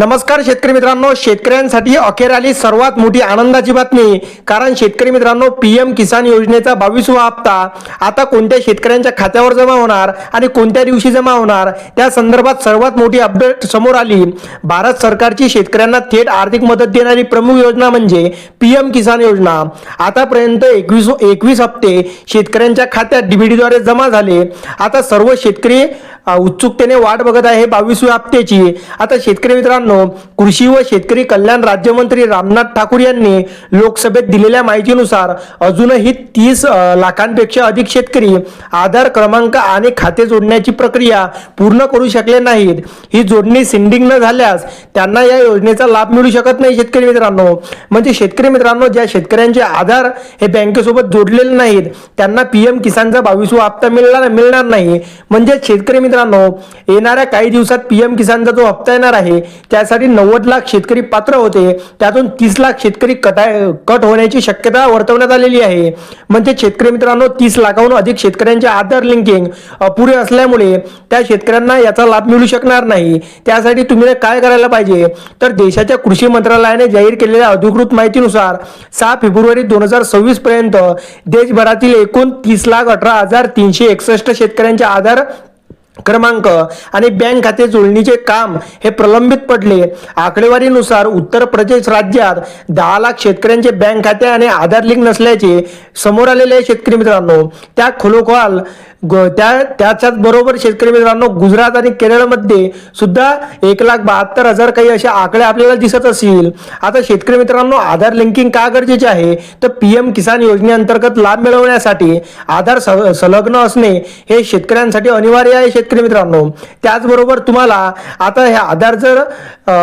नमस्कार शेतकरी मित्रांनो शेतकऱ्यांसाठी अखेर आली सर्वात मोठी आनंदाची बातमी. कारण शेतकरी मित्रांनो पी एम किसान योजनेचा बावीसवा हप्ता आता कोणत्या शेतकऱ्यांच्या खात्यावर जमा होणार आणि कोणत्या दिवशी जमा होणार? त्या संदर्भात सर्वात मोठी अपडेट समोर आली. भारत सरकारची शेतकऱ्यांना थेट आर्थिक मदत देणारी प्रमुख योजना म्हणजे पी एम किसान योजना. आतापर्यंत एकवीस एकवीस हप्ते शेतकऱ्यांच्या खात्यात डीबीडीद्वारे जमा झाले. आता सर्व शेतकरी उत्सुकतेने वाट बघत आहे बावीसव्या हप्त्याची. आता शेतकरी मित्रांनो कृषी व शेतकरी कल्याण राज्यमंत्री रामनाथ ठाकूर यांनी लोकसभेत दिलेल्या माहितीनुसार अजूनही तीस लाखांपेक्षा अधिक शेतकरी आधार क्रमांक आणि खाते जोडण्याची प्रक्रिया पूर्ण करू शकले नाहीत. ही जोडणी सिंडिंग न झाल्यास त्यांना या योजनेचा लाभ मिळू शकत नाही शेतकरी मित्रांनो. म्हणजे शेतकरी मित्रांनो ज्या शेतकऱ्यांचे आधार हे बँकेसोबत जोडलेले नाहीत त्यांना पीएम किसानचा बावीसवा हप्ता मिळणार मिळणार नाही. म्हणजे शेतकरी मित्रांनो येणाऱ्या काही दिवसात पीएम किसानचा जो हप्ता येणार आहे त्यासाठी नव्वद लाख शेतकरी पात्र होते. त्यातून तीस लाख शेतकरी कटाय कट होण्याची शक्यता वर्तवण्यात आलेली आहे. म्हणजे शेतकरी मित्रांनो तीस लाखाहून अधिक शेतकऱ्यांचे आधार लिंकिंग अपुरे असल्यामुळे त्या शेतकऱ्यांना याचा लाभ मिळू शकणार नाही. त्यासाठी तुम्ही काय करायला पाहिजे? तर देशाच्या कृषी मंत्रालयाने जाहीर केलेल्या अधिकृत माहितीनुसार सहा फेब्रुवारी दोन हजार सव्वीस पर्यंत देशभरातील एकूण तीस लाख अठरा हजार तीनशे एकसष्ट शेतकऱ्यांचे आधार क्रमांक आणि बँक खाते जोडणीचे काम हे प्रलंबित पडले. आकडेवारीनुसार उत्तर प्रदेश राज्यात दहा लाख शेतकऱ्यांचे बँक खाते आणि आधार लिंक नसल्याचे समोर आलेले शेतकरी मित्रांनो त्या खोलोखाल त्या त्याच्याच बरोबर शेतकरी मित्रांनो गुजरात आणि केरळमध्ये सुद्धा एक लाख बहात्तर हजार काही असे आकडे आपल्याला दिसत असतील. आता शेतकरी मित्रांनो आधार लिंकिंग का गरजेचे आहे? तर पी एम किसान योजनेअंतर्गत लाभ मिळवण्यासाठी आधार संलग्न असणे हे शेतकऱ्यांसाठी अनिवार्य आहे शेतकरी मित्रांनो. त्याचबरोबर तुम्हाला आता हे आधार जर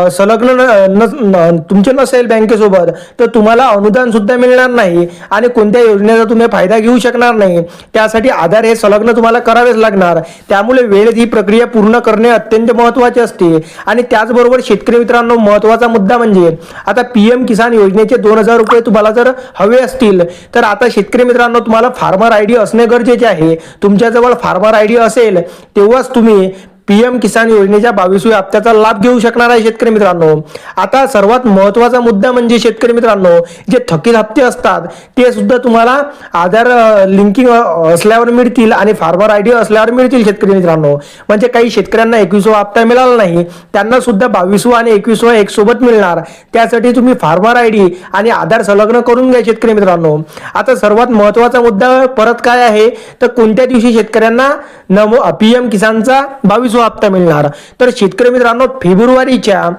संलग्न न- न- तुमचे नसेल बँकेसोबत तर तुम्हाला अनुदान सुद्धा मिळणार नाही आणि कोणत्या योजनेचा तुम्ही फायदा घेऊ शकणार नाही. त्यासाठी आधार हे संलग्न तुम्हाला करावेच लागणार. त्यामुळे वेळेत ही प्रक्रिया पूर्ण करणे अत्यंत महत्त्वाचे असते. आणि त्याचबरोबर शेतकरी मित्रांनो महत्त्वाचा मुद्दा म्हणजे आता पी एम किसान योजनेचे दोन हजार रुपये तुम्हाला जर हवे असतील तर आता शेतकरी मित्रांनो तुम्हाला फार्मर आय डी असणे गरजेचे आहे. तुमच्याजवळ फार्मर आय डी असेल तेव्हाच तुम्ही पीएम किसान योजनेच्या बावीसव्या हप्त्याचा लाभ घेऊ शकणार आहे शेतकरी मित्रांनो. आता सर्वात महत्त्वाचा मुद्दा म्हणजे शेतकरी मित्रांनो जे थकीत हप्ते असतात ते सुद्धा तुम्हाला आधार लिंकिंग असल्यावर मिळतील आणि फार्मर आयडी असल्यावर मिळतील शेतकरी मित्रांनो. म्हणजे काही शेतकऱ्यांना एकवीसवा हप्ता मिळाला नाही त्यांना सुद्धा बावीसवा आणि एकवीसवा एक सोबत मिळणार. त्यासाठी तुम्ही फार्मर आयडी आणि आधार संलग्न करून घ्या शेतकरी मित्रांनो. आता सर्वात महत्त्वाचा मुद्दा परत काय आहे? तर कोणत्या दिवशी शेतकऱ्यांना नमो पीएम किसानचा बावीस जो हप्ता मिळणार. तर शेतकरी मित्रांनो फेब्रुवारीच्या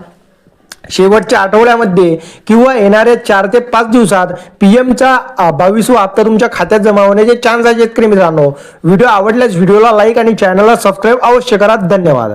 शेवटच्या आठवड्यामध्ये किंवा येणाऱ्या चार ते पाच दिवसात पीएमचा बावीसवा हप्ता तुमच्या खात्यात जमा होण्याचे चान्स आहे शेतकरी मित्रांनो. व्हिडिओ आवडल्यास व्हिडिओला लाईक आणि चॅनलला सबस्क्राईब अवश्य करा. धन्यवाद.